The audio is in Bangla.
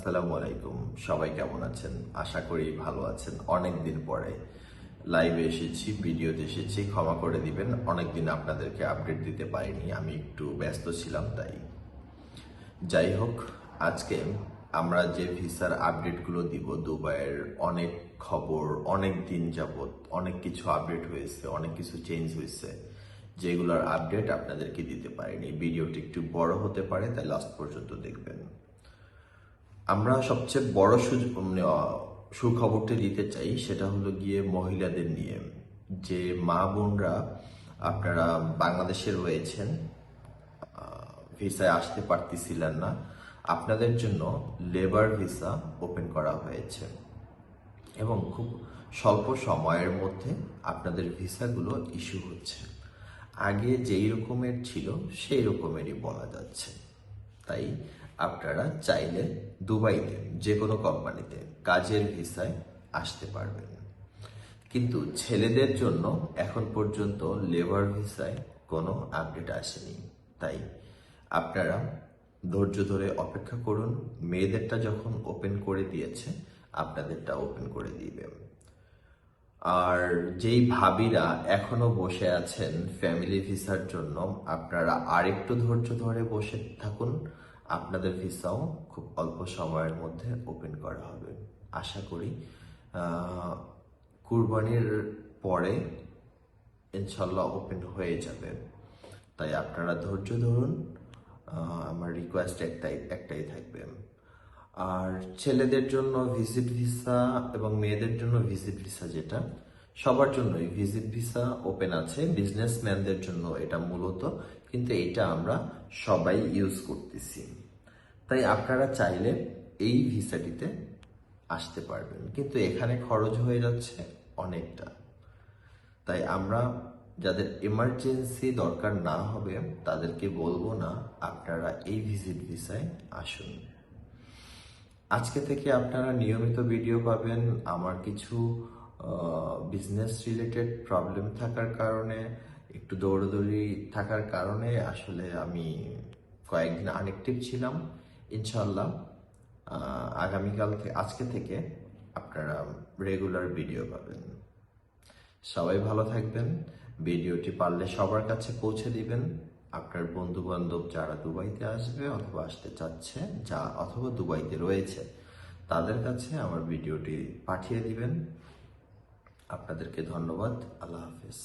আসসালামু আলাইকুম। সবাই কেমন আছেন? আশা করি ভালো আছেন। অনেক দিন পরে লাইভে এসেছি ভিডিওতে এসেছি। ক্ষমা করে দিবেন। অনেক দিন আপনাদেরকে আপডেট দিতে পারিনি। আমি একটু ব্যস্ত ছিলাম, তাই। যাই হোক, আজকে আমরা যে ভিসার আপডেটগুলো দিব, দুবাইয়ের অনেক খবর, অনেক দিন যাবৎ অনেক কিছু আপডেট হয়েছে, অনেক কিছু চেঞ্জ হয়েছে, যেগুলোর আপডেট আপনাদেরকে দিতে পারিনি। ভিডিওটি একটু বড় হতে পারে, তাই লাস্ট পর্যন্ত দেখবেন। আমরা সবচেয়ে বড় সুযোগ মানে, সুখবরটি দিতে চাই সেটা হলো গিয়ে মহিলাদের নিয়ে। যে মা বোনরা আপনারা বাংলাদেশে রয়েছেন ভিসায় আসতে পারতেছিলেন না আপনাদের জন্য লেবার ভিসা ওপেন করা হয়েছে। এবং খুব স্বল্প সময়ের মধ্যে আপনাদের ভিসাগুলো ইস্যু হচ্ছে। আগে যেই রকমের ছিল সেই রকমেরই বলা যাচ্ছে। তাই আপনারা চাইলে দুবাইতে যে কোনো কোম্পানিতে কাজের ভিসায় আসতে পারবেন। কিন্তু ছেলেদের জন্য এখন পর্যন্ত লেবার ভিসায় কোনো আপডেট আসেনি। তাই আপনারা ধৈর্য ধরে অপেক্ষা করুন। মেয়েদেরটা যখন ওপেন করে দিয়েছে, আপনাদেরটা ওপেন করে দিবে আর যেই ভাবিরা এখনও বসে আছেন ফ্যামিলি ভিসার জন্য, আপনারা আরেকটু ধৈর্য ধরে বসে থাকুন। আপনাদের ভিসাও খুব অল্প সময়ের মধ্যে ওপেন করা হবে। আশা করি কুরবানির পরে ইনশাল্লাহ ওপেন হয়ে যাবে। তাই আপনারা ধৈর্য ধরুন আমার রিকোয়েস্ট একটাই একটাই থাকবে। আর ছেলেদের জন্য ভিজিট ভিসা এবং মেয়েদের জন্য ভিজিট ভিসা যেটা সবার জন্যই ভিজিট ভিসা ওপেন আছে বিজনেসম্যানদের জন্য এটা মূলত, কিন্তু এটা আমরা সবাই ইউজ করতেছি। তাই আপনারা চাইলে এই ভিসাটিতে আসতে পারবেন। কিন্তু এখানে খরচ হয়ে যাচ্ছে অনেকটা। তাই আমরা যাদের এমার্জেন্সি দরকার না হবে, তাদেরকে বলব না আপনারা এই ভিজিট ভিসায় আসুন। আজকে থেকে আপনারা নিয়মিত ভিডিও পাবেন। আমার কিছু বিজনেস রিলেটেড প্রবলেম থাকার কারণে, একটু দৌড়দৌড়ি থাকার কারণে আসলে আমি কয়েকদিন আনএক্টিভ ছিলাম ইনশাল্লাহ আগামীকাল আজকে থেকে আপনারা রেগুলার ভিডিও পাবেন। সবাই ভালো থাকবেন। ভিডিওটি পারলে সবার কাছে পৌঁছে দিবেন। আপনার বন্ধু বান্ধব যারা দুবাইতে আসবে অথবা আসতে চাচ্ছে, যা অথবা দুবাইতে রয়েছে, তাদের কাছে আমার ভিডিওটি পাঠিয়ে দিবেন। আপনাদেরকে ধন্যবাদ আল্লাহ হাফিজ